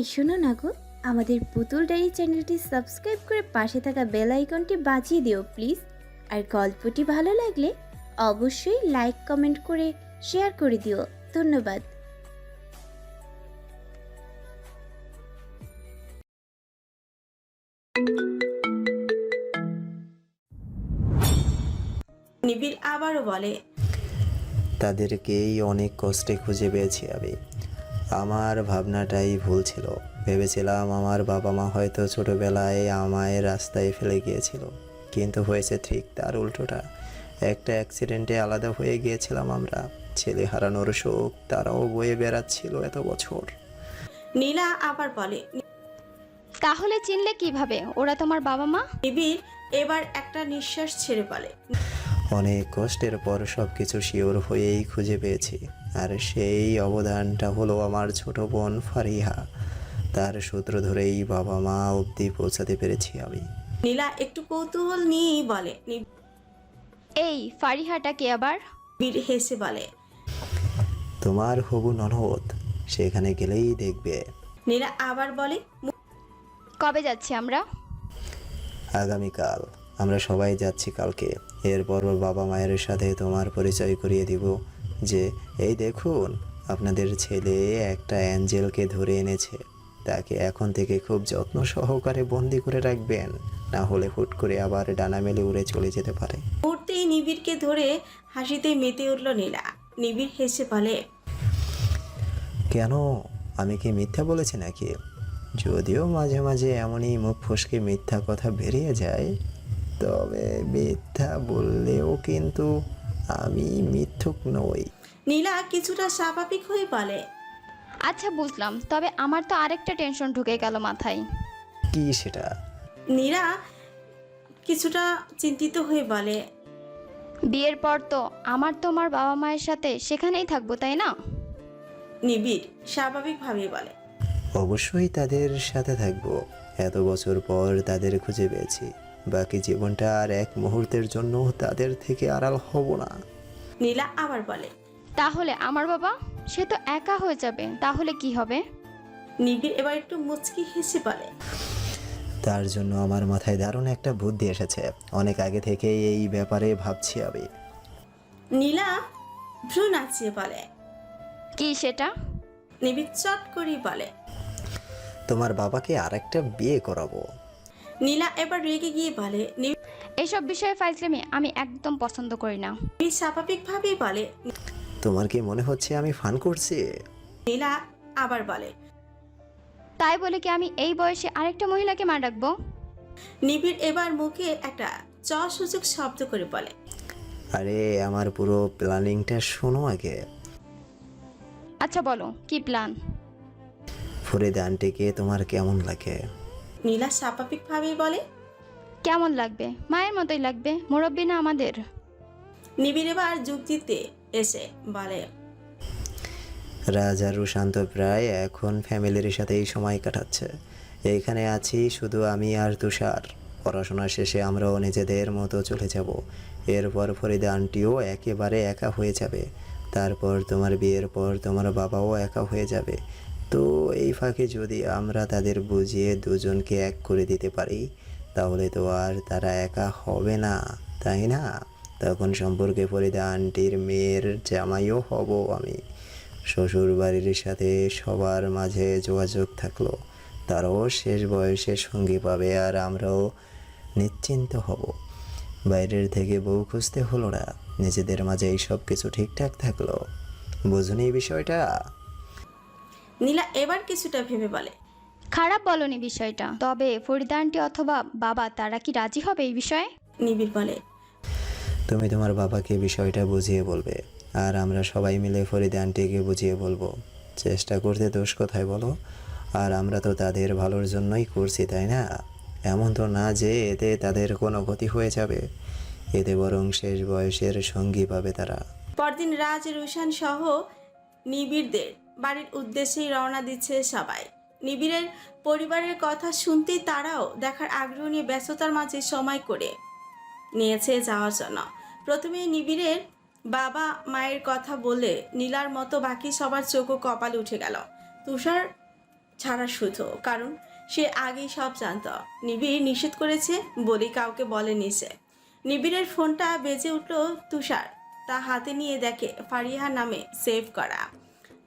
এই শোনো না গো আমাদের পুতুল ডায়েরি চ্যানেলটি সাবস্ক্রাইব করে পাশে থাকা বেল আইকনটি বাজিয়ে দিও প্লিজ। আর গল্পটি ভালো লাগলে অবশ্যই লাইক কমেন্ট করে শেয়ার করে দিও। ধন্যবাদ। নিবিড় আবারও বলে তাদেরকেই অনেক কষ্টে খুঁজে পেয়েছি আমি। আমার ভাবনাটাই ভুল ছিল। ভেবেছিলাম আমার বাবা মা হয়তো ছোটবেলায় আমায় রাস্তায় ফেলে গিয়েছিল। কিন্তু হয়েছে ঠিক তার উল্টোটা। একটা অ্যাক্সিডেন্টে আলাদা হয়ে গিয়েছিলাম আমরা। ছেলে হারানোর শোক তারাও বয়ে বেড়াচ্ছিল এত বছর। নীলা আবার বলে তাহলে চিনলে কীভাবে? ওরা তোমার বাবা মা? নিবিড় এবার একটা নিঃশ্বাস ছেড়ে বলে অনেক কষ্টের পর সব কিছু শিওর হয়েই খুঁজে পেয়েছি। আর সেই অবদানটা হলো আমার ছোট বোন ফারিহা। তার সূত্র ধরেই বাবা মা অবধি পৌঁছাতে পেরেছি আমি। নীলা একটু কৌতূহল নিয়েই বলে। এই ফারিহাটাকে আবার? নিবিড় হেসে বলে। তোমার হবু ননদ সেখানে গেলেই দেখবে। নীলা আবার বলে কবে যাচ্ছি আমরা? আগামীকাল। আমরা সবাই যাচ্ছি কালকে। এরপর বাবা মায়ের সাথে তোমার পরিচয় করিয়ে দিব। যে এই দেখুন আপনাদের ছেলে একটা অ্যাঞ্জেলকে ধরে এনেছে। তাকে এখন থেকে খুব যত্ন সহকারে বন্দি করে রাখবেন। না হলে হুট করে আবার ডানা মেলে উড়ে চলে যেতে পারে। মুহূর্তেই নিবিড়কে ধরে হাসিতে মেতে উঠল নীলা। নিবিড় হেসে বলে কেন? আমি কি মিথ্যা বলেছি নাকি? যদিও মাঝে মাঝে এমনই মুখ ফসকে মিথ্যা কথা বেরিয়ে যায় তবে মিথ্যা বললেও কিন্তু আমি মিথ্যুক নই। নীলা কিছুটা স্বাভাবিক হয়ে বলে আচ্ছা বুঝলাম। তবে আমার তো আরেকটা টেনশন ঢুকে গেল মাথায়। কি সেটা? নীলা কিছুটা চিন্তিত হয়ে বলে বিয়ের পর তো আমার তোমার বাবা মায়ের সাথে সেখানেই থাকব তাই না? নিবিড় স্বাভাবিকভাবে বলে অবশ্যই তাদের সাথে থাকব। এত বছর পর তাদের খুঁজে পেয়েছি। বাকি জীবনটা আর এক মুহূর্তের জন্য তাদের থেকে আড়াল হব না। নীলা আবার বলে তাহলে আমার বাবা? সে তো একা হয়ে যাবে তাহলে কি হবে? নিবিড় এবার একটু মুচকি হেসে বলে তার জন্য আমার মাথায় দারুণ একটা বুদ্ধি এসেছে। অনেক আগে থেকেই এই ব্যাপারে ভাবছি আমি। নীলা ভ্রু নাচিয়ে বলে কি সেটা? নিবিড় চট করেই বলে তোমার বাবাকে আরেকটা বিয়ে করাবো। নীলা এবার রেগে গিয়ে বলে এইসব বিষয়ে ফাইজলামি আমি একদম পছন্দ করি না। নিবিড় স্বাভাবিকভাবেই বলে তোমার কি মনে হচ্ছে আমি ফান করছি? নীলা আবার বলে তাই বলে কি আমি এই বয়সে আরেকটা মহিলাকে মা ডাকবো নিবিড় এবার মুখে একটা চ সূচক শব্দ করে বলে আরে আমার পুরো প্ল্যানিংটা শোনো আগে। আচ্ছা বলো কি প্ল্যান? ফরিদ আন্টিকে তোমার কেমন লাগে? নীলা স্বাভাবিকভাবেই বলে কেমন লাগবে? মায়ের মতোই লাগবে মুরব্বী না আমাদের? নিবিড় এবার যুক্তিতে এসে বলে রাজা রুশান্ত প্রায় এখন ফ্যামিলির সাথেই সময় কাটাচ্ছে। এইখানে আছি শুধু আমি আর তুষার। পড়াশোনা শেষে আমরাও নিজেদের মতো চলে যাব। এরপর ফরিদা আন্টিও একেবারে একা হয়ে যাবে। তারপর তোমার বিয়ের পর তোমার বাবাও একা হয়ে যাবে। তো এই ফাঁকে যদি আমরা তাদের বুঝিয়ে দুজনকে এক করে দিতে পারি, তাহলে তো আর তারা একা হবে না, তাই না? তখন সম্পর্কে ফরিদা আন্টির মেয়ের জামাইও হব আমি। শ্বশুর বাড়ির সাথে সবার মাঝে যোগাযোগ থাকল। তারাও শেষ বয়সে সঙ্গী পাবে আর আমরাও নিশ্চিন্ত হব। বাইরের থেকে বউ খুঁজতে হলো না, নিজেদের মাঝে এই সব কিছু ঠিকঠাক থাকল। বুঝুন এই বিষয়টা? নীলা এবার কিছুটা ভেবে বলে খারাপ বলনি বিষয়টা তবে ফরিদা আন্টি অথবা বাবা তারা কি রাজি হবে এই বিষয়ে? নিবিড় বলে তুমি তোমার বাবাকে বিষয়টা বুঝিয়ে বলবে আর আমরা সবাই মিলে ফরিদা আন্টিকে বুঝিয়ে বলব। চেষ্টা করতে দোষ কোথায় বলো? আর আমরা তো তাদের ভালোর জন্যই করছি তাই না? এমন তো না যে এতে তাদের কোনো ক্ষতি হয়ে যাবে। এতে বরং শেষ বয়সের সঙ্গী পাবে তারা। পরদিন রাজ রুশান সহ নিবিড়দের বাড়ির উদ্দেশ্যেই রওনা দিচ্ছে সবাই। নিবিড়ের পরিবারের কথা শুনতেই তারাও দেখার আগ্রহ নিয়ে ব্যস্ততার মাঝে সময় করে নিয়েছে যাওয়ার জন্য। প্রথমে নিবিড়ের বাবা মায়ের কথা বলে নীলার মতো বাকি সবার চোখ ও কপালে উঠে গেল। তুষার ছাড়া শুধু, কারণ সে আগেই সব জানত। নিবিড় নিষেধ করেছে বলি কাউকে বলেনি সে। নিবিড়ের ফোনটা বেজে উঠল তুষার। তা হাতে নিয়ে দেখে ফারিহা নামে সেভ করা।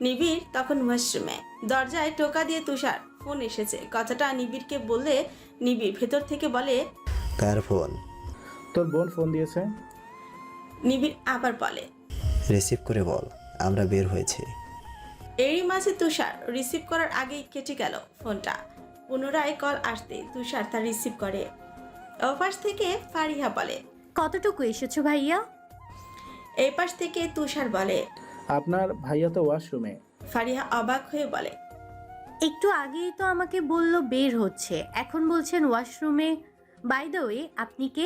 নিবিড় তখন ওয়াশরুমে দরজায় টোকা দিয়ে তুষার ফোন এসেছে। কথাটা নিবিড়কে বললে নিবিড় ভেতর থেকে বলে কার ফোন? তোর বোন ফোন দিয়েছে। নিবিড় আবার বলে রিসিভ করে বল আমরা বের হয়েছি। এরই মাঝে তুষার রিসিভ করার আগেই কেটে গেল ফোনটা। পুনরায় কল আসতে তুষার তা রিসিভ করে। ওপাশ থেকে ফারিহা বলে কতটুকু এসেছ ভাইয়া? এই পাশ থেকে তুষার বলে আপনার ভাইয়া তো ওয়াশরুমে। ফারিহা অবাক হয়ে বলে একটু আগেই তো আমাকে বলল বের হচ্ছে এখন বলছেন ওয়াশরুমে। বাই দ্য ওয়ে আপনি কে?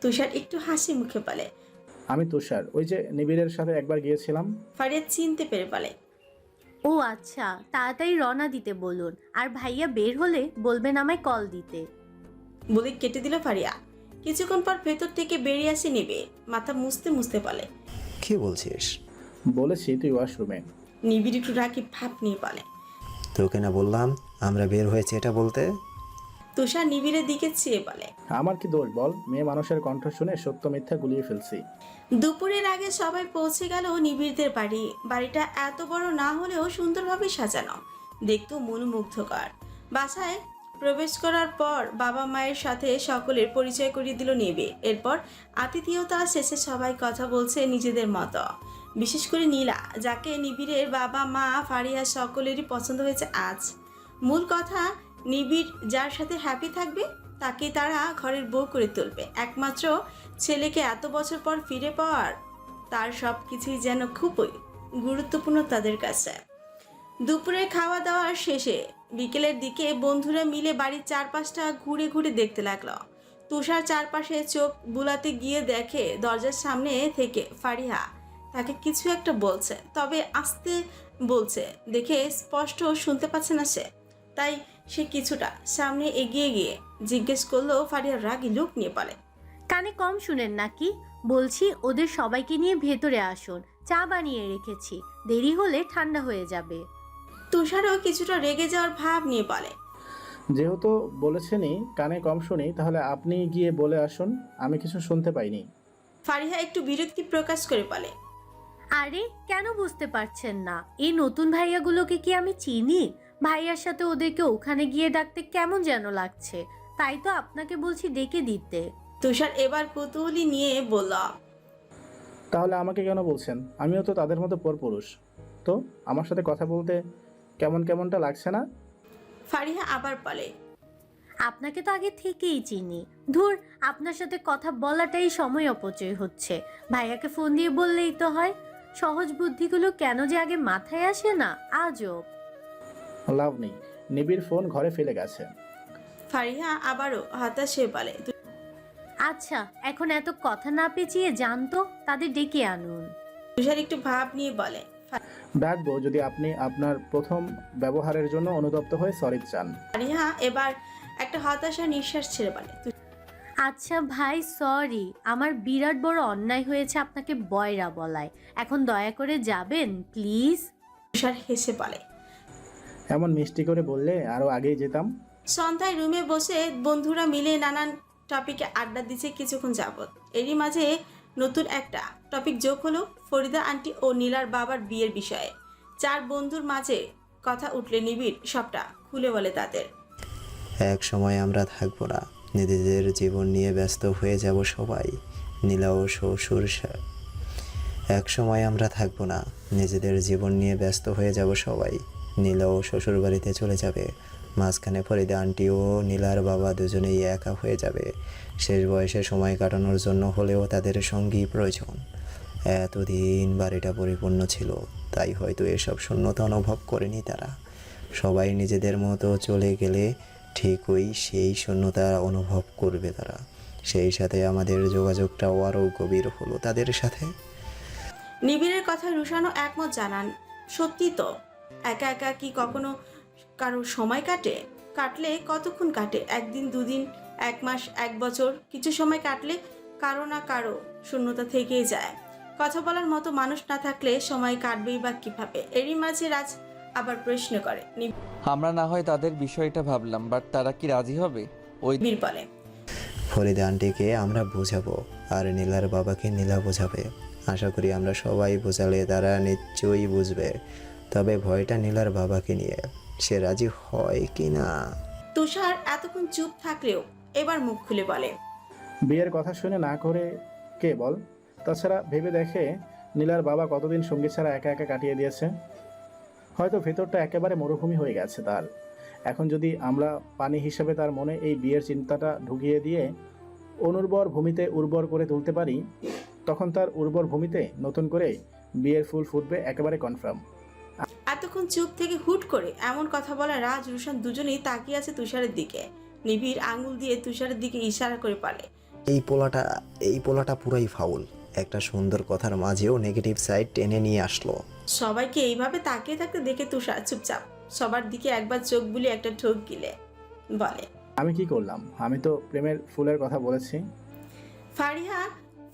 তুষার একটু হাসি মুখে বলে আমি তুষার ওই যে নিবিড়ের সাথে একবার গিয়েছিলাম। ফারিয়া চিনতে পেরে বলে ও আচ্ছা তাড়াতাড়ি রওনা দিতে বলুন আর ভাইয়া বের হলে বলবেন আমায় কল দিতে। বলে কেটে দিল ফারিয়া কিছুক্ষণ পর ভেতর থেকে বেরিয়ে আসে নিবে মাথা মুছতে মুছতে বলে কি বলছিস? বলেছি তুই ওয়াশরুমে। নিবিড় একটু রাখি ভাব নিয়ে বলে। তোকে না বললাম আমরা বের হয়েছি এটা বলতে? তুষার নিবিড়ের দিকে চেয়ে বলে। আমার কি দোষ বল? মেয়ে মানুষের কণ্ঠ শুনে সত্য মিথ্যা গুলিয়ে ফেলছি। দুপুরের আগে সবাই পৌঁছে গেল নিবিড়দের বাড়ি। বাড়িটা এত বড় না হলেও সুন্দরভাবে সাজানো। দেখতেও মনোমুগ্ধকর। বাসায় প্রবেশ করার পর বাবা মায়ের সাথে সকলের পরিচয় করিয়ে দিল নিবিড়। এরপর আতিথেয়তা শেষে সবাই কথা বলছে নিজেদের মতো। বিশেষ করে নীলা, যাকে নিবিড়ের বাবা, মা, ফারিয়া সকলেরই পছন্দ হয়েছে আজ। মূল কথা, নিবিড় যার সাথে হ্যাপি থাকবে তাকে তারা ঘরের বউ করে তুলবে। একমাত্র ছেলেকে এত বছর পর ফিরে পাওয়ার, তার সব কিছুই যেন খুবই গুরুত্বপূর্ণ তাদের কাছে। দুপুরে খাওয়া দাওয়া শেষে বিকেলের দিকে বন্ধুরা মিলে বাড়ির চারপাশটা ঘুরে ঘুরে দেখতে লাগল। তুষার চারপাশে চোখ বুলাতে গিয়ে দেখে দরজার সামনে থেকে ফারিহা তাকে কিছু একটা বলছে তবে আস্তে বলছে দেখে স্পষ্ট শুনতে পাচ্ছে না সে। তাই সে কিছুটা সামনে এগিয়ে গিয়ে জিজ্ঞেস করল ফারিয়া রাগি লোক নিয়ে বলে কানে কম শুনেন নাকি? বলছি ওদের সবাইকে নিয়ে ভেতরে আসুন। চা বানিয়ে রেখেছি। দেরি হলে ঠান্ডা হয়ে যাবে। তুষারও কিছুটা রেগে যাওয়ার ভাব নিয়ে বলে যেহেতু বলেছেনই কানে কম শুনি তাহলে আপনি গিয়ে বলে আসুন আমি কিছু শুনতে পাইনি। ফারিহা একটু বিরক্তি প্রকাশ করে বলে আরে কেন বুঝতে পারছেন না? এই নতুন ভাইয়াগুলোকে কি আমি চিনি? ভাইয়ার সাথে ওদেরকে ওখানে গিয়ে ডাকতে কেমন যেন লাগছে? তাই তো আপনাকে বলছি ডেকে দিতে। তুষার এবার কৌতূহলী নিয়ে বলল তাহলে আমাকে কেন বলছেন? আমিও তো তাদের মতো পরপুরুষ তো আমার সাথে কথা বলতে কেমন কেমনটা লাগছে না? ফারিহা আবার বলে আপনাকে তো আগে থেকেই চিনি। ধুর আপনার সাথে কথা বলাটাই সময় অপচয় হচ্ছে। ভাইয়াকে ফোন দিয়ে বললেই তো হয়। সহজ বুদ্ধিগুলো কেন যে আগে মাথায় আসে না? আজও। লাভ নেই। নিবিড় ফোন ঘরে ফেলে গেছে। ফারিহা আবারও হতাশ বলে আচ্ছা এখন এত কথা না পেঁচিয়ে জানতো তাদের ডেকে আনুন। তুষার একটু ভাব নিয়ে বলে ডাকবো যদি আপনি আপনার প্রথম ব্যবহারের জন্য অনুতপ্ত হয়ে সরি চান। ফারিহা এবার একটা হতাশা নিঃশ্বাস ছেড়ে বলে আচ্ছা ভাই সরি আমার বিরাট বড় অন্যায় হয়েছে আপনাকে বয়রা বলায়। এখন দয়া করে যাবেন প্লিজ তুষার হেসে বলে। এমন মিষ্টি করে বললে আরও আগেই যেতাম। সন্ধ্যায় রুমে বসে বন্ধুরা মিলে নানান টপিকে আড্ডা দিচ্ছে কিছুক্ষণ যাবত এরই মাঝে নতুন একটা টপিক যোগ হলো ফরিদা আন্টি ও নীলার বাবার বিয়ের বিষয়ে। চার বন্ধুর মাঝে কথা উঠলে নিবিড় সবটা খুলে বলে তাদের। এক সময় আমরা থাকব না। নিজেদের জীবন নিয়ে ব্যস্ত হয়ে যাব সবাই, নীলা ও শ্বশুর এক সময় আমরা থাকব না, নিজেদের জীবন নিয়ে ব্যস্ত হয়ে যাব সবাই, নীলা ও শ্বশুর বাড়িতে চলে যাবে, মাঝখানে ফরিদা, আন্টি ও নীলার বাবা দুজনেই একা হয়ে যাবে, শেষ বয়সে সময় কাটানোর জন্য হলেও তাদের সঙ্গী প্রয়োজন। এতদিন বাড়িটা পরিপূর্ণ ছিল, তাই হয়তো এসব শূন্যতা অনুভব করেনি তারা। সবাই নিজেদের মতো চলে গেলে ঠিকই সেই শূন্যতা অনুভব করবে তারা। সেই সাথে আমাদের যোগাযোগটাও আরও গভীর হলো তাদের সাথে। নিবিড়ের কথা রুশানো একমত জানান। সত্যি তো, একা একা কি কখনো কারও সময় কাটে? কাটলে কতক্ষণ কাটে? একদিন, দুদিন, এক মাস, এক বছর? কিছু সময় কাটলে কারও না কারও শূন্যতা থেকেই যায়। কথা বলার মতো মানুষ না থাকলে সময় কাটবেই বা কীভাবে? এরই মাঝে রাজ আবার প্রশ্ন করে। আমরা না হয় তাদের বিষয়টা ভাবলাম বাট তারা কি রাজি হবে? ওই নিবিড় বলে। ফরিদা আন্টিকে আমরা বোঝাবো আর নীলার বাবাকে নীলা বোঝাবে। আশা করি আমরা সবাই বোঝালে তারা নিশ্চয়ই বুঝবে। তবে ভয়টা নীলার বাবাকে নিয়ে সে রাজি হয় কি না? তুষার এতক্ষণ চুপ থাকলেও এবার মুখ খুলে বলে। বিয়ের কথা শুনে না করে কে বল? তাছাড়া ভেবে দেখে নীলার বাবা কতদিন সঙ্গী ছাড়া একা একা কাটিয়ে দিয়েছে? হয়তো ভেতরটা একেবারে মরুভূমি হয়ে গেছে তার। এখন যদি আমরা পানি হিসেবে তার মনে এই বিয়ের চিন্তাটা ঢুকিয়ে দিয়ে অনুর্বর ভূমিতে উর্বর করে তুলতে পারি তখন তার উর্বর ভূমিতে নতুন করে বিয়ের ফুল ফুটবে একেবারে কনফার্ম এতক্ষণ চুপ থেকে হুট করে এমন কথা বলা রাজ রুশান দুজনেই তাকিয়ে আছে তুষারের দিকে। নিবিড় আঙুল দিয়ে তুষারের দিকে ইশারা করে পালে এই পোলাটা এই পোলাটা পুরাই ফাউল একটা সুন্দর কথার মাঝেও নেগেটিভ সাইড টেনে নিয়ে আসলো। সবাইকে এইভাবে তাকিয়ে থাকতে দেখে তুষার চুপচাপ সবার দিকে একবার চোখ বুলিয়ে একটা ঠোক গিলে বলে আমি কি করলাম? আমি তো প্রেমের ফুলের কথা বলেছি। ফারিহা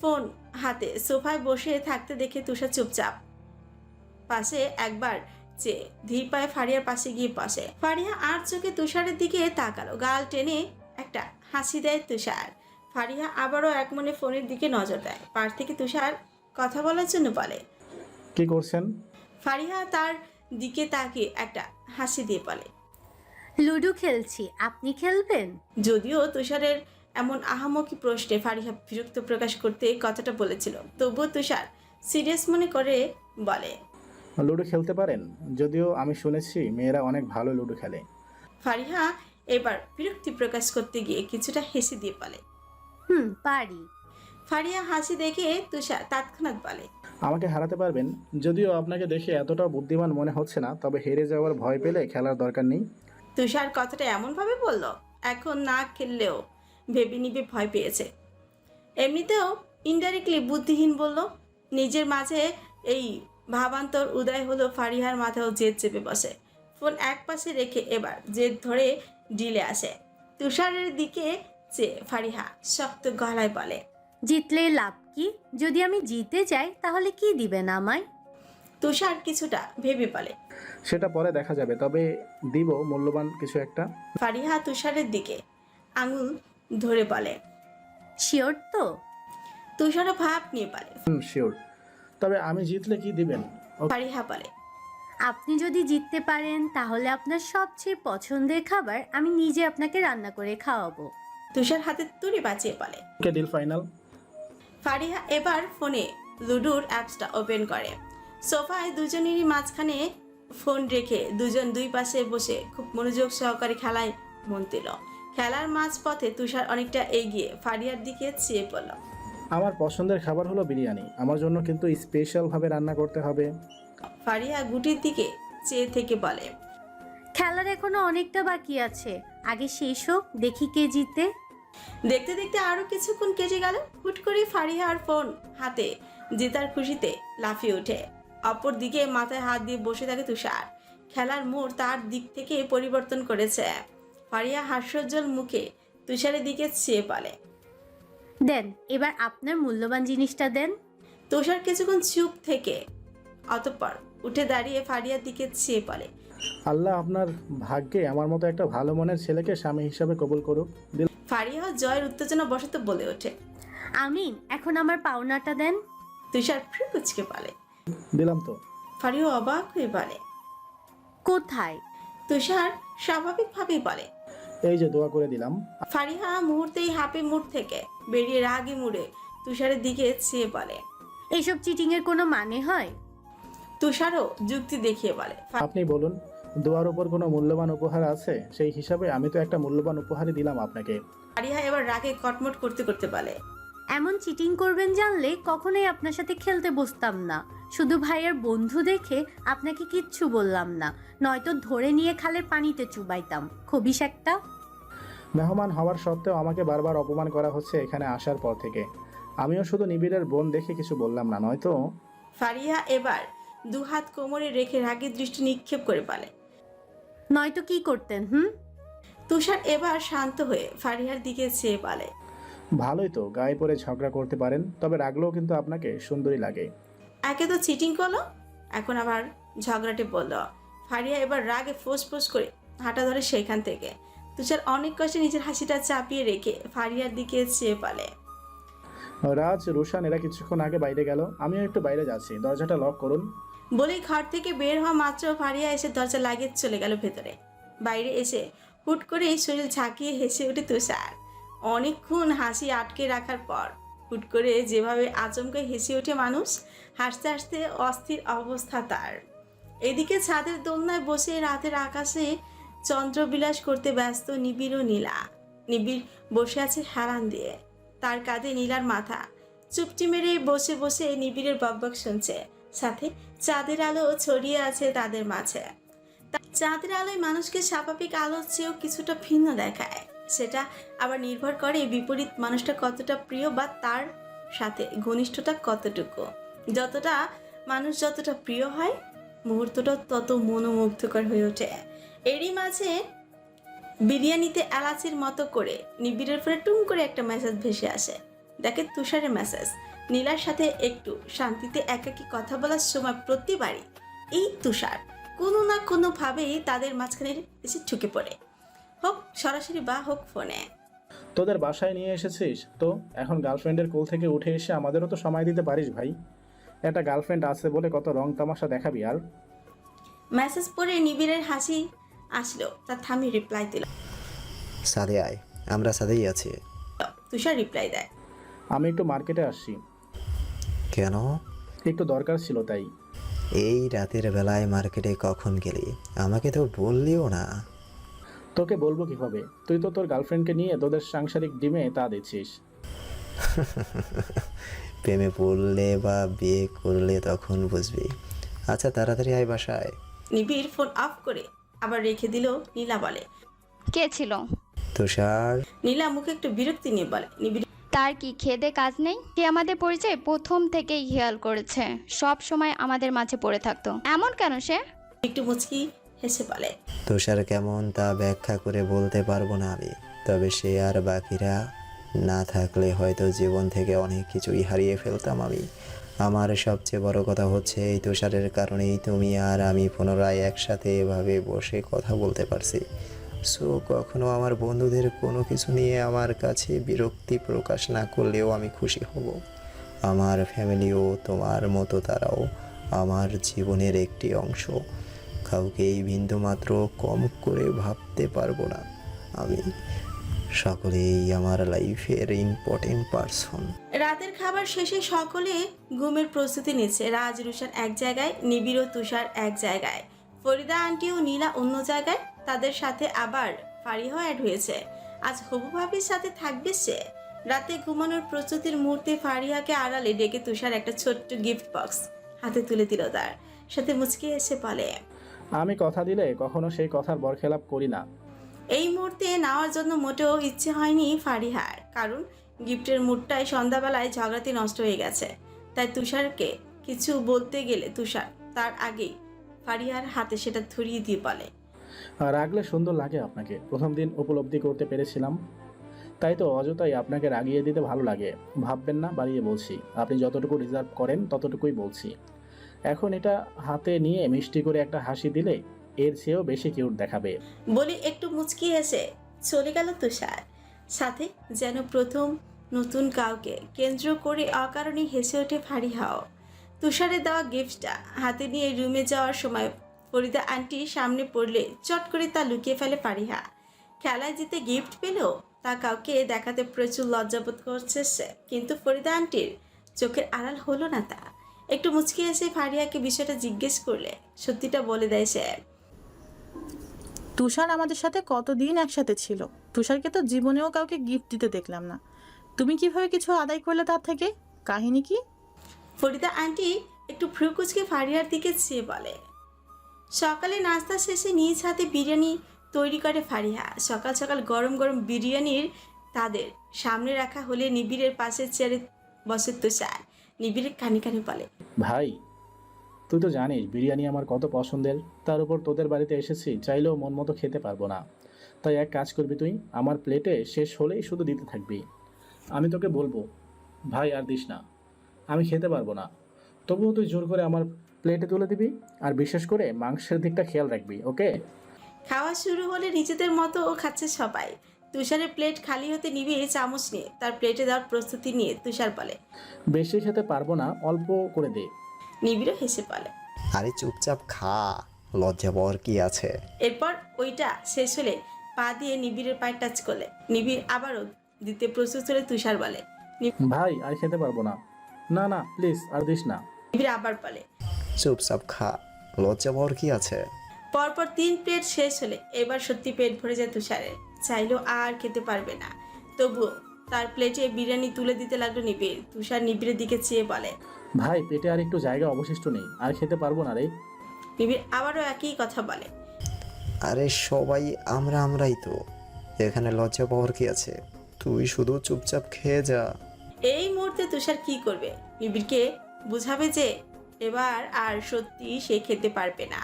ফোন হাতে সোফায় বসে থাকতে দেখে তুষার চুপচাপ পাশে একবার যে ধীর পায়ে ফারিয়ার পাশে গিয়ে বসে। ফারিহা আর চোখে তুষারের দিকে তাকালো গাল টেনে একটা হাসি দেয় তুষার। ফারিহা আবারও এক মনে ফোনের দিকে নজর দেয়। পার থেকে তুষার কথা বলার জন্য বলে। কি করছেন? ফারিহা তার দিকে তাকিয়ে একটা হাসি দিয়ে বলে। লুডো খেলছি আপনি খেলবেন? যদিও তুষারের এমন আহামকি প্রশ্নে ফারিহা বিরক্ত প্রকাশ করতে কথাটা বলেছিল। তবুও তুষার সিরিয়াস মনে করে বলে লুডো খেলতে পারেন? যদিও আমি শুনেছি মেয়েরা অনেক ভালো লুডো খেলে। ফারিহা এবার বিরক্তি প্রকাশ করতে গিয়ে কিছুটা হেসে দিয়ে বলে হুম পারি। ফারিয়া হাসি দেখে তুষার তৎক্ষণাৎ বলে আমাকে হারাতে পারবেন? যদিও আপনাকে দেখে এতটা বুদ্ধিমান মনে হচ্ছে না তবে হেরে যাওয়ার ভয় পেলে খেলার দরকার নেই। তুষার কথাটা এমনভাবে বলল এখন না খেললেও ভেবে নিবে ভয় পেয়েছে। এমনিতেও ইনডাইরেক্টলি বুদ্ধিহীন বলল নিজের মাঝে এই ভাবান্তর উদয় হলো ফারিহার মাথাও জেদ চেপে বসে। ফোন এক পাশে রেখে এবার জেদ ধরে ডিলে আসে। তুষারের দিকে চেয়ে ফারিহা শক্ত গলায় বলে। জিতলে লাভ কি? যদি আমি জিতে যাই তাহলে কি দিবেন আমায়? তুষার কিছুটা ভেবে বলে। সেটা পরে দেখা যাবে তবে দিব মূল্যবান কিছু একটা। ফারিহা তুষারের দিকে আঙুল ধরে বলে। শিওর তো? তুষারও ভাব নিয়ে বলে। Hmm sure. তবে আমি জিতলে কি দিবেন? ফারিহা বলে। আপনি যদি জিততে পারেন তাহলে আপনার সবচেয়ে পছন্দের খাবার আমি নিজে আপনাকে রান্না করে খাওয়াবো। তুষার হাতে তুড়ি বাঁচিয়ে বলে ওকে ডিল ফাইনাল ফারিহা এবার ফোনে লুডুর অ্যাপসটা ওপেন করে। সোফায় দুজনেরই মাঝখানে ফোন রেখে দুজন দুই পাশে বসে খুব মনোযোগ সহকারে খেলায় মন দিল। খেলার মাঝপথে তুষার অনেকটা এগিয়ে ফারিয়ার দিকে চেয়ে পড়ল। আমার পছন্দের খাবার হলো বিরিয়ানি। আমার জন্য কিন্তু স্পেশালভাবে রান্না করতে হবে। ফারিয়া গুটির দিকে চেয়ে থেকে বলে খেলার এখনও অনেকটা বাকি আছে। আগে শেষ হোক দেখি কে জিতে। দেখতে দেখতে আরও কিছুক্ষণ কেটে গেল হুট করে ফারিহার ফোন হাতে। জেতার খুশিতে লাফিয়ে ওঠে। অপর দিকে মাথায় হাত দিয়ে বসে থাকে তুষার। খেলার মোড় তার দিক থেকে পরিবর্তন করেছে। ফারিয়া হাস্যোজ্জ্বল মুখে তুষারের দিকে চেয়ে বলে দেন এবার আপনার মূল্যবান জিনিসটা দেন। তুষার কিছুক্ষণ চুপ থেকে অতঃপর উঠে দাঁড়িয়ে ফারিয়ার দিকে চেয়ে বলে আল্লাহ আপনার ভাগ্যে আমার মতো একটা ভালো মনের ছেলেকে স্বামী হিসাবে কবুল করুক। দিল ফারিয়া জয়ের উত্তেজনা বশত বলে ওঠে আমিন এখন আমার পাওনাটা দেন। তুষার ফ্রি কুচকে বলে দিলাম তো। ফারিয়া অবাক হয়ে বলে কোথায়? তুষার স্বাভাবিকভাবেই বলে এই যে দোয়া করে দিলাম। ফারিহা মুহূর্তেই হাপি মুড থেকে বেরিয়ে রাগি মুড়ে তুষারের দিকে চেয়ে বলে এইসব চিটিংয়ের কোনো মানে হয়? তুষারও যুক্তি দেখিয়ে বলে। আপনি বলুন দোয়ার উপর কোনো মূল্যবান উপহার আছে? সেই হিসাবে আমি তো একটা মূল্যবান উপহারই দিলাম আপনাকে। ফারিহা এবার রাগে কটমট করতে করতে বলে এমন চিটিং করবেন জানলে কখনোই আপনার সাথে খেলতে বসতাম না। শুধু ভাইয়ের বন্ধু দেখে আপনাকে কিচ্ছু বললাম না নয়তো ধরে নিয়ে খালের পানিতে চুবাইতাম। খবিস একটা। মেহমান হওয়ার সত্ত্বেও আমাকে বারবার অপমান করা হচ্ছে এখানে আসার পর থেকে। আমিও শুধু নিবিড়ের বোন দেখে কিছু বললাম না নয়তো? ফারিহা এবার দুহাত কোমরে রেখে রাগী দৃষ্টি নিক্ষেপ করে বলে। নয়তো কি করতেন হুম? তুষার এবার শান্ত হয়ে ফারিহার দিকে চেয়ে পালে ভালোই তো গায়ে পরে ঝগড়া করতে পারেন তবে রাগলেও কিন্তু আপনাকে সুন্দরী লাগে। একে তো চিটিং করল? এখন আবার ঝগড়াটে বলল ফারিয়া এবার রাগে ফোঁস ফোঁস করে হাঁটা ধরে সেখান থেকে। তুষার অনেক কষ্টে নিজের হাসিটা চাপিয়ে রেখে ফারিয়ার দিকে চেয়ে পালে রাজ রোশান এরা কিছুক্ষণ আগে বাইরে গেল। আমিও একটু বাইরে যাচ্ছি। দরজাটা লক করুন। বলেই ঘর থেকে বের হওয়া মাত্র ফারিয়া এসে দরজা লাগিয়ে চলে গেল ভেতরে। বাইরে এসে হুট করে শরীর ঝাঁকিয়ে হেসে ওঠে তুষার। অনেকক্ষণ হাসি আটকে রাখার পর হুট করে যেভাবে আচমকে হেসে ওঠে মানুষ, হাসতে হাসতে অস্থির অবস্থা তার। এদিকে ছাদের দোলনায় বসে রাতের আকাশে চন্দ্রবিলাস করতে ব্যস্ত নিবিড় ও নীলা। নিবিড় বসে আছে হেলান দিয়ে। তার কাঁধে নীলার মাথা। চুপটি মেরে বসে বসে নিবিড়ের বকবক শুনছে। সাথে চাঁদের আলো ছড়িয়ে আছে তাদের মাঝে। চাঁদের আলোয় মানুষকে স্বাভাবিক আলোর চেয়েও কিছুটা ভিন্ন দেখায়। সেটা আবার নির্ভর করে বিপরীত মানুষটা কতটা প্রিয় বা তার সাথে ঘনিষ্ঠতা কতটুকু। যতটা মানুষ যতটা প্রিয় হয় মুহূর্তটা তত মনোমুগ্ধকর হয়ে ওঠে। এরই মাঝে বিরিয়ানিতে এলাচির মতো করে নিবিড়ের ফোনে টুম করে একটা মেসেজ ভেসে আসে। দেখে তুষারের মেসেজ নীলার সাথে একটু শান্তিতে একাকী কথা বলার সময় প্রতিবারই এই তুষার কোনো না কোনোভাবেই তাদের মাঝখানে এসে ঠুকে পড়ে। হোক সরাসরি বা হোক ফোনে। তোদের বাসায় নিয়ে এসেছিস? তো এখন গার্লফ্রেন্ডের কোল থেকে উঠে এসে আমাদেরও তো সময় দিতে পারিস ভাই। একটা গার্লফ্রেন্ড আছে বলে কত রং তামাশা দেখাবি আর। মেসেজ পড়ে নিবিড়ের হাসি আসলো তার থামি রিপ্লাই দিল। সাদে আয় আমরা সাদেই আছি। তুষার রিপ্লাই দেয়। আমি একটু মার্কেটে আসছি। কেন? একটু দরকার ছিল তাই। এই রাতের বেলায় মার্কেটে কখন গেলি? আমাকে তো বললিও না। তোকে বলব কীভাবে তুই তো তোর গার্লফ্রেন্ডকে নিয়ে তোদের সাংসারিক ডিমে তা দিচ্ছিস। প্রেমে পড়লে বা বিয়ে করলে তখন বুঝবি। আচ্ছা তাড়াতাড়ি আয় বাসায়। নিবিড় ফোন অফ করে আবার রেখে দিল নীলা বলে। কে ছিল? তুষার? নীলা মুখে একটু বিরক্তি নিয়ে বলে। নিবিড় তার কি খেদে কাজ নেই? সে আমাদের পরিচয় প্রথম থেকেই খেয়াল করেছে। সব সময় আমাদের মাঝে পড়ে থাকতো। এমন কেন সে? একটু মুচকি হেসে বলে তুষার কেমন তা ব্যাখ্যা করে বলতে পারব না আমি। তবে সে আর বাকিরা না থাকলে হয়তো জীবন থেকে অনেক কিছুই হারিয়ে ফেলতাম আমি। আমার সবচেয়ে বড় কথা হচ্ছে এই তুষারের কারণেই তুমি আর আমি পুনরায় একসাথে এভাবে বসে কথা বলতে পারছি। সো কখনো আমার বন্ধুদের কোনো কিছু নিয়ে আমার কাছে বিরক্তি প্রকাশ না করলেও আমি খুশি হব। আমার ফ্যামিলিও তোমার মতো তারাও আমার জীবনের একটি অংশ। কাউকে এই বিন্দুমাত্র কম করে ভাবতে পারব না। আমি সকলেই আমার লাইফের ইম্পর্টেন্ট পারসন রাতের খাবার শেষে সকলে ঘুমের প্রস্তুতি নিচ্ছে। রাজ, রুশান এক জায়গায়, নিবিড় তুষার এক জায়গায়। ফরিদা, আন্টি ও নীলা অন্য জায়গায়। তাদের সাথে আবার ফারিহাও অ্যাড হয়েছে। আজ হবু ভাবির সাথে থাকবে সে। রাতে ঘুমানোর প্রস্তুতির মুহূর্তে ফারিহাকে আড়ালে ডেকে তুষার একটা ছোট্ট গিফট বক্স হাতে তুলে দিল তার। সাথে মুচকে এসে বলে আমি কথা দিলে কখনো সেই কথার বরখেলাপ করি না। এই মুহূর্তে নেওয়ার জন্য মোটেও ইচ্ছে হয়নি ফারিহার কারণ গিফটের মুডটাই সন্ধ্যাবেলায় ঝগড়াতে নষ্ট হয়ে গেছে। তাই তুষারকে কিছু বলতে গেলে তুষার তার আগেই ফারিহার হাতে সেটা ধরিয়ে দিয়ে বলে রাগলে সুন্দর লাগে আপনাকে। প্রথম দিন উপলব্ধি করতে পেরেছিলাম। তাই তো অযথাই আপনাকে রাগিয়ে দিতে ভালো লাগে। ভাববেন না, বাড়িয়ে বলছি। আপনি যতটুকু রিজার্ভ করেন, ততটুকুই বলছি। এখন এটা হাতে নিয়ে মিষ্টি করে একটা হাসি দিলে এর চেয়েও বেশি কিউট দেখাবে। বলে, একটু মুচকি এসে চলে গেল তুষার। সাথে যেন প্রথম নতুন কাউকে কেন্দ্র করে অকারণে হেসে ওঠে ফারিহাও। তুষারে দেওয়া গিফটটা হাতে নিয়ে রুমে যাওয়ার সময় ফরিদা আন্টির সামনে পড়লে চট করে তা লুকিয়ে ফেলে ফারিহা। খেলায় জিতে গিফট পেলেও তা কাউকে দেখাতে প্রচুর লজ্জাবোধ করছে সে। কিন্তু ফরিদা আন্টির চোখের আড়াল হলো না তা। একটু মুচকি এসে ফারিয়াকে বিষয়টা জিজ্ঞেস করলে সত্যিটা বলে দেয় সে। তুষার আমাদের সাথে কতদিন একসাথে ছিল? তুষারকে তো জীবনেও কাউকে গিফট দিতে দেখলাম না। তুমি কীভাবে কিছু আদায় করলে তার থেকে? কাহিনী কি? ফরিদা আন্টি একটু ভ্রুকুচকে ফারিয়ার দিকে চেয়ে বলে সকালে নাস্তা শেষে নিজ হাতে বিরিয়ানি তৈরি করে ফারিহা। সকাল সকাল গরম গরম বিরিয়ানির তাদের সামনে রাখা হলে নিবিড়ের পাশে চেয়ারে বসে তুষার। নিবিড়ের কানে কানে বলে, ভাই, তুই তো জানিস বিরিয়ানি আমার কত পছন্দের। তার উপর তোদের বাড়িতে এসেছি, চাইলেও মন মতো খেতে পারব না। তাই এক কাজ করবি তুই, আমার প্লেটে শেষ হলেই শুধু দিতে থাকবি। আমি তোকে বলব, ভাই, আর দিস না। আমি খেতে পারব না। তবুও তুই জোর করে আমার প্লেটে তুলে দিবি আর বিশেষ করে মাংসের দিকটা খেয়াল রাখবি ওকে? খাওয়া শুরু হলে নিজেদের মতো ও খাচ্ছে সবাই। তুষারের প্লেট খালি হতে নিবি চামচ নিয়ে তার প্লেটে দেওয়ার প্রস্তুতি নিয়ে তুষার বলে। বেশি খেতে পারব না অল্প করে দে। নিবিড়ও হেসে বলে। আরে চুপচাপ খা লজ্জা বর কি আছে? এরপর ওইটা শেষ হলে পা দিয়ে নিবিড়ের পায়ে টাচ করলে। নিবিড় আবারও দিতে প্রস্তুত হলে তুষার বলে। ভাই আর খেতে পারব না। না না প্লিজ আর দিস না। নিবিড় আবার বলে। চুপচাপ খা লজ্জা পাওয়ার কি আছে? পরপর তিন প্লেট শেষ হলে এবার সত্যি পেট ভরে যায় তুষারের চাইলেও আর খেতে পারবে না। তবুও তার প্লেটে বিরিয়ানি তুলে দিতে লাগল নিবিড়। তুষার নিবিড়ের দিকে চেয়ে বলে ভাই পেটে আর একটু জায়গা অবশিষ্ট নেই। আর খেতে পারব না রে। নিবিড় আবারও একই কথা বলে আরে সবাই আমরা আমরাই তো। এখানে লজ্জা পাওয়ার কি আছে? তুই শুধু চুপচাপ খেয়ে যা। এই মুহূর্তে তুষার কি করবে? নিবিড়কে বুঝাবে যে এবার আর সত্যি সে খেতে পারবে না।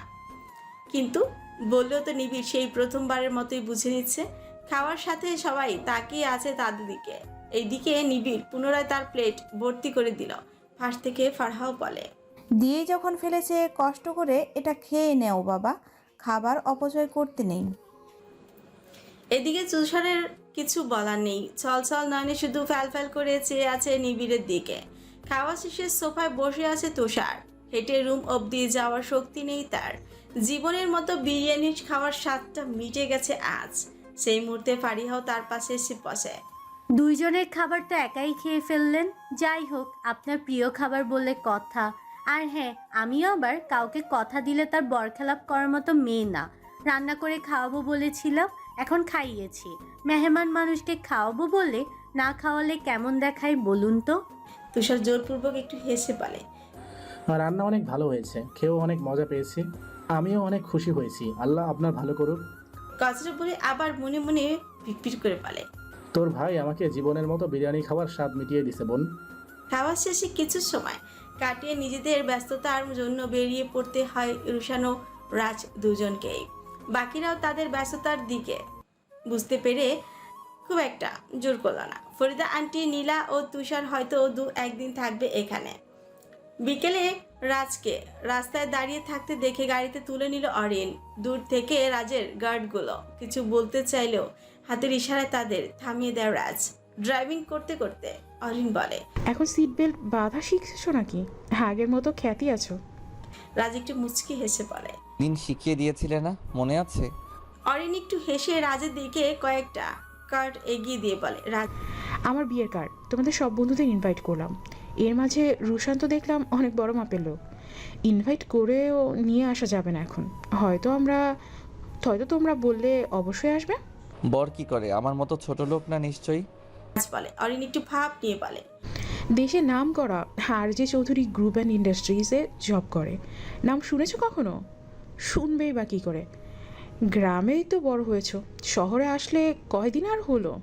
কিন্তু বললেও তো নিবিড় সেই প্রথমবারের মতোই বুঝে নিচ্ছে খাওয়ার সাথে সবাই তাকিয়ে আছে তাদের দিকে। এইদিকে নিবিড় পুনরায় তার প্লেট ভর্তি করে দিল। পাশ থেকে ফারহাও বলে দিয়ে যখন ফেলেছে কষ্ট করে এটা খেয়ে নেও বাবা খাবার অপচয় করতে নেই। এদিকে তুষারের কিছু বলার নেই। ছল ছল নয়নে শুধু ফ্যাল ফ্যাল করে চেয়ে আছে নিবিড়ের দিকে। খাওয়া শেষে সোফায় বসে আছে তুষার। হেঁটে রুম অবধি যাওয়ার শক্তি নেই তার। জীবনের মতো বিরিয়ানি খাওয়ার স্বাদটা মিটে গেছে আজ। সেই মুহূর্তে ফারিহাও তার পাশে এসে বসে। দুইজনের খাবার তো একাই খেয়ে ফেললেন। যাই হোক, আপনার প্রিয় খাবার বলে কথা। আর হ্যাঁ আমিও আবার কাউকে কথা দিলে তার বরখেলাপ করার মতো মেয়ে না। রান্না করে খাওয়াবো বলেছিলাম, এখন খাইয়েছি। মেহমান মানুষকে খাওয়াবো বলে না খাওয়ালে কেমন দেখায় বলুন তো? তুষার জোরপূর্বক একটু হেসে বলে রান্না অনেক ভালো হয়েছে খেয়েও অনেক মজা পেয়েছি আমিও অনেক খুশি হয়েছি আল্লাহ আপনার ভালো করুক। কচরা বলে আবার মনে মনে পিটপিট করে বলে তোর ভাই আমাকে জীবনের মতো বিরিয়ানি খাওয়ার স্বাদ মিটিয়ে দিছে বোন। খাওয়া শেষে কিছু সময় কাটিয়ে নিজেদের ব্যস্ততার জন্য বেরিয়ে পড়তে হয় রুশান ও রাজ দুজনকেই। বাকিরাও তাদের ব্যস্ততার দিকে। বুঝতে পেরে খুব একটা জোর করল না। ফরিদা আন্টি নীলা ও তুষার হয়তো দু একদিন থাকবে এখানে। বিকেলে রাজকে রাস্তায় দাঁড়িয়ে থাকতে দেখে গাড়িতে তুলে নিল অরিন। দূর থেকে রাজের গার্ডগুলো। কিছু বলতে চাইলেও হাতের ইশারায় তাদের থামিয়ে দেয় রাজ। ড্রাইভিং করতে করতে অরিন বলে এখন সিট বেল্ট বাধা শিখছো নাকি? আগের মতো খ্যাতি আছো। রাজ একটু মুচকি হেসে পড়ে দিন শিখিয়ে দিয়েছিলে না? মনে আছে? অরিন একটু হেসে রাজের দিকে কয়েকটা কার্ড এগিয়ে দিয়ে বলে রাজ আমার বিয়ের কার্ড তোমাদের সব বন্ধুদের ইনভাইট করলাম। এর মাঝে রুশান্ত দেখলাম অনেক বড় মাপের লোক। ইনভাইট করেও নিয়ে আসা যাবে না এখন। হয়তো আমরা হয়তো তোমরা বললে অবশ্যই আসবে। বর কি করে? আমার মতো ছোট লোক না নিশ্চয়ই? বলে অরিন একটু ভাব নিয়ে বলে। দেশে নাম করা আর যে চৌধুরী গ্রুপ অ্যান্ড ইন্ডাস্ট্রিজে জব করে। নাম শুনেছো কখনো? শুনবেই বা কী করে। গ্রামেই তো বড় হয়েছ। শহরে আসলে কয়দিন আর হলো?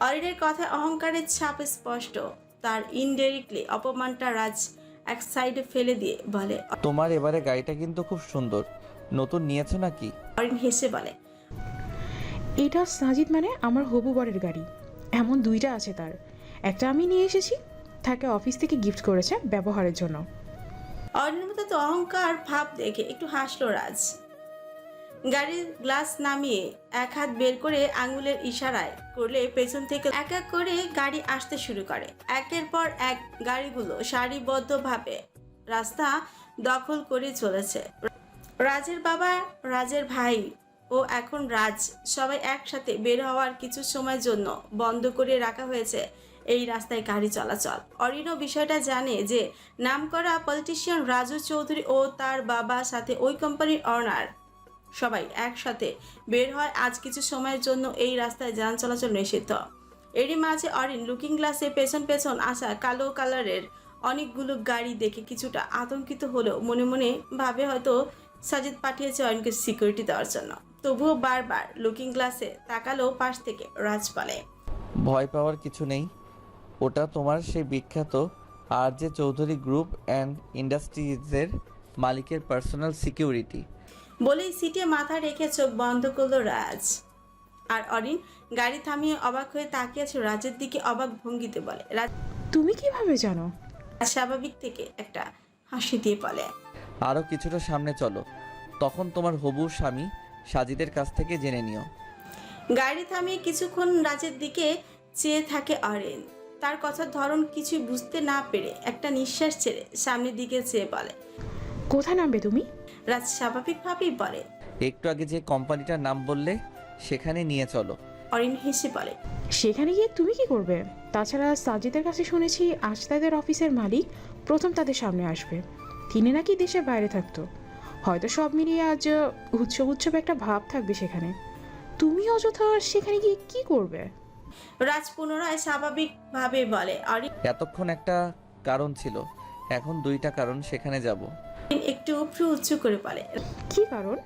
অরিনের কথায় অহংকারের ছাপ স্পষ্ট। তার ইনডাইরেক্টলি অপমানটা রাজ এক সাইডে ফেলে দিয়ে বলে তোমার এবারে গাড়িটা কিন্তু খুব সুন্দর। নতুন নিয়েছো নাকি? অরিন হেসে বলে এটা সাজিদ মানে আমার হবু বরের গাড়ি। এমন দুইটা আছে তার। একটা আমি নিয়ে এসেছি তাকে অফিস থেকে গিফট করেছে ব্যবহারের জন্য। অরিনের মধ্যে তো অহংকার ভাব দেখে একটু হাসলো রাজ। গাড়ির গ্লাস নামিয়ে এক হাত বের করে আঙুলের ইশারায় করলে পেছন থেকে এক এক করে গাড়ি আসতে শুরু করে। একের পর এক গাড়িগুলো সারিবদ্ধভাবে রাস্তা দখল করে চলেছে। রাজের বাবা, রাজের ভাই ও এখন রাজ সবাই একসাথে বের হওয়ার কিছু সময়ের জন্য বন্ধ করে রাখা হয়েছে এই রাস্তায় গাড়ি চলাচল। অরিনও বিষয়টা জানে যে নামকরা পলিটিশিয়ান রাজু চৌধুরী ও তার বাবা সাথে ওই কোম্পানির অনার সবাই একসাথে বের হয়। আজ কিছু সময়ের জন্য এই রাস্তায় যান চলাচল নিষিদ্ধ। এরই মাঝে অরিন লুকিং গ্লাসে পেছন পেছন আসা কালো কালারের অনেকগুলো গাড়ি দেখে কিছুটা আতঙ্কিত হলেও মনে মনে ভাবে হয়তো সাজিদ পাঠিয়েছে অরিনকে সিকিউরিটি দেওয়ার জন্য। তবুও বারবার লুকিং গ্লাসে তাকালো পাশ থেকে রাজ বলে ভয় পাওয়ার কিছু নেই। ওটা তোমার সেই বিখ্যাত আর যে চৌধুরী গ্রুপ অ্যান্ড ইন্ডাস্ট্রিজের মালিকের পার্সোনাল সিকিউরিটি বলেই সিটে মাথা রেখে চোখ বন্ধ করল রাজ। আর অরিন গাড়ি থামিয়ে অবাক হয়ে তাকিয়েছে রাজের দিকে অবাক ভঙ্গিতে বলে। রাজ তুমি কীভাবে জানো? স্বাভাবিক থেকে একটা হাসি দিয়ে বলে। আরও কিছুটা সামনে চলো। তখন তোমার হবু স্বামী সাজিদের কাছ থেকে জেনে নিও। গাড়ি থামিয়ে কিছুক্ষণ রাজের দিকে চেয়ে থাকে অরেন। তার কথার ধরন কিছুই বুঝতে না পেরে একটা নিঃশ্বাস ছেড়ে সামনের দিকে চেয়ে বলে। কোথায় নামবে তুমি? রাজ স্বাভাবিকভাবেই বলে। একটু আগে যে কোম্পানিটার নাম বললে সেখানে নিয়ে চলো। অরিন হেসে বলে। সেখানে গিয়ে তুমি কি করবে? তাছাড়া সাজিদের কাছে শুনেছি আজ তাদের অফিসের মালিক প্রথম তাদের সামনে আসবে। তিনি নাকি দেশের বাইরে থাকতো। হয়তো সব মিলিয়ে আজ উৎসব উৎসব একটা ভাব থাকবে সেখানে। তুমি অযথা সেখানে গিয়ে কি করবে? রাজ পুনরায় স্বাভাবিকভাবে বলে অরিন এতক্ষণ একটা কারণ ছিল। এখন দুইটা কারণ সেখানে যাব। একটু উঁচু করে পারে। কি কারণ?